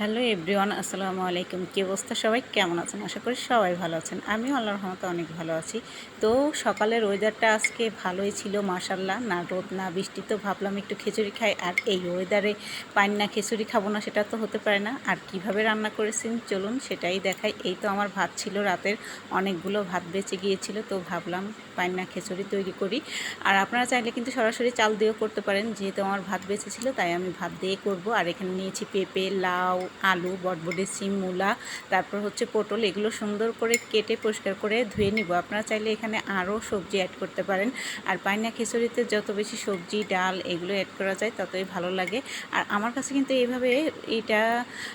Hello everyone, আসসালামু আলাইকুম। কী অবস্থা সবাই? কেমন আছেন? আশা করি সবাই ভালো আছেন। আমি আল্লাহর রহমতে অনেক ভালো আছি। তো সকালের ওয়েদারটা আজকে ভালোই ছিল মাশাল্লাহ না রোদ, না বৃষ্টি, তো ভাবলাম একটু খিচুড়ি খাই। আর এই ওয়েদারে পান না খিচুড়ি খাব না, সেটা তো হতে পারে না। আর কীভাবে রান্না করেছেন? চলুন সেটাই দেখাই। এই তো আমার ভাত ছিল, রাতের অনেকগুলো ভাত বেঁচে গিয়েছিল, তো ভাবলাম পান না খিচুড়ি তৈরি করি। আর আপনারা চাইলে কিন্তু সরাসরি চাল দিয়েও করতে পারেন। যেহেতু আমার ভাত বেঁচে ছিল, তাই আমি ভাত দিয়ে করব। আর এখানে নিয়েছি পেঁপে, লাউ আলু, বটবটি, সিম, মূলা, তারপর হচ্ছে পটল, এগুলো সুন্দর করে কেটে পরিষ্কার করে ধুয়ে নিব। আপনারা চাইলে এখানে আরও সবজি অ্যাড করতে পারেন। আর পায়না খিচুড়িতে যত বেশি সবজি, ডাল এগুলো অ্যাড করা যায়, ততই ভালো লাগে। আর আমার কাছে কিন্তু এইভাবে এটা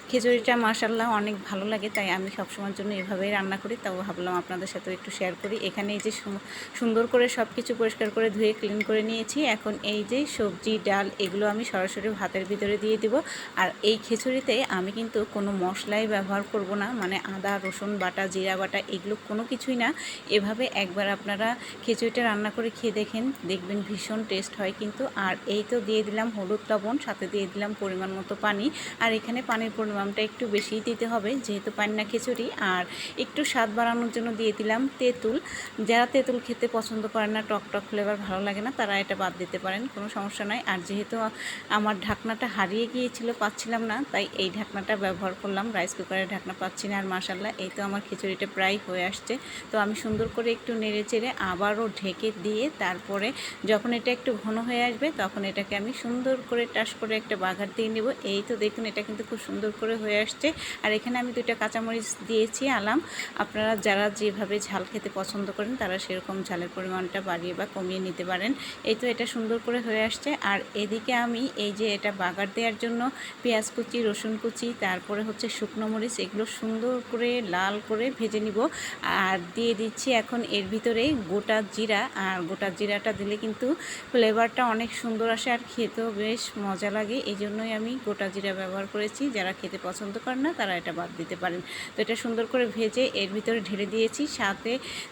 খিচুড়িটা মাসাল্লাহ অনেক ভালো লাগে, তাই আমি সবসময়ের জন্য এভাবেই রান্না করি। তাও ভাবলাম আপনাদের সাথে একটু শেয়ার করি। এখানে এই যে সুন্দর করে সব কিছু পরিষ্কার করে ধুয়ে ক্লিন করে নিয়েছি। এখন এই যে সবজি, ডাল, এগুলো আমি সরাসরি ভাতের ভিতরে দিয়ে দিব। আর এই খিচুড়িতে আমি কিন্তু কোনো মশলাই ব্যবহার করব না মানে আদা, রসুন, বাটা, জিরা বাটা, এগুলো কোনো কিছুই না। এভাবে একবার আপনারা খিচুড়িটা রান্না করে খেয়ে দেখেন, দেখবেন ভীষণ টেস্ট হয় কিন্তু। আর এই তো দিয়ে দিলাম হলুদ লবণ, সাথে দিয়ে দিলাম পরিমাণ মতো পানি। আর এখানে পানির পরিমাণটা একটু বেশিই দিতে হবে, যেহেতু পান্না খিচুড়ি। আর একটু স্বাদ বাড়ানোর জন্য দিয়ে দিলাম তেঁতুল। যারা তেঁতুল খেতে পছন্দ করেন না, টক টক ফ্লেভার ভালো লাগে না, তারা এটা বাদ দিতে পারেন, কোনো সমস্যা নয় আর যেহেতু আমার ঢাকনাটা হারিয়ে গিয়েছিল, পাচ্ছিলাম না, তাই এই ঢাকনাটা ব্যবহার করলাম রাইস কুকারের ঢাকনা পাচ্ছি না আর মাসাল্লাহ এই তো আমার খিচুড়িটা প্রায় হয়ে আসছে। তো আমি সুন্দর করে একটু নেড়ে চেড়ে আবারও ঢেকে দিয়ে তারপরে যখন এটা একটু ঘন হয়ে আসবে, তখন এটাকে আমি সুন্দর করে টাস করে একটা বাঘার দিয়ে নেব। এই তো দেখুন, এটা কিন্তু খুব সুন্দর করে হয়ে আসছে। আর এখানে আমি দুইটা কাঁচামরিচ দিয়েছি আলাম। আপনারা যারা যেভাবে ঝাল খেতে পছন্দ করেন, তারা সেরকম ঝালের পরিমাণটা বাড়িয়ে বা কমিয়ে নিতে পারেন। এই তো এটা সুন্দর করে হয়ে আসছে। আর এদিকে আমি এই যে এটা বাগার দেওয়ার জন্য পেঁয়াজ কুচি, রসুন কুচি তারপরে হচ্ছে শুকনো মরিচ, এগুলো সুন্দর করে লাল করে ভেজে নিব। আর দিয়ে দিচ্ছি এখন এর ভিতরে গোটা জিরা। আর গোটা জিরাটা দিলে কিন্তু ফ্লেভারটা অনেক সুন্দর আসে আর খেতেও বেশ মজা লাগে। এই জন্যই আমি গোটা জিরা ব্যবহার করেছি। যারা খেতে পছন্দ করেন না, তারা এটা বাদ দিতে পারেন। তো এটা সুন্দর করে ভেজে এর ভিতরে ঢেলে দিয়েছি। সাথে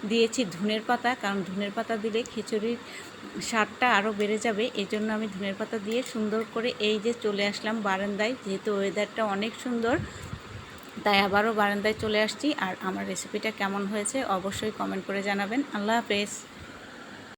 দিয়েছি ধনের পাতা, কারণ ধনের পাতা দিলে খিচুড়ির স্বাদটা আরও বেড়ে যাবে। এই জন্য আমি ধনের পাতা দিয়ে সুন্দর করে এই যে চলে আসলাম বারান্দায়, যেহেতু ওয়েদারটা অনেক সুন্দর। তাই আবারও বারান্দায় চলে আসছি। আর আমার রেসিপিটা কেমন হয়েছে অবশ্যই কমেন্ট করে জানাবেন। আল্লাহ হাফেজ।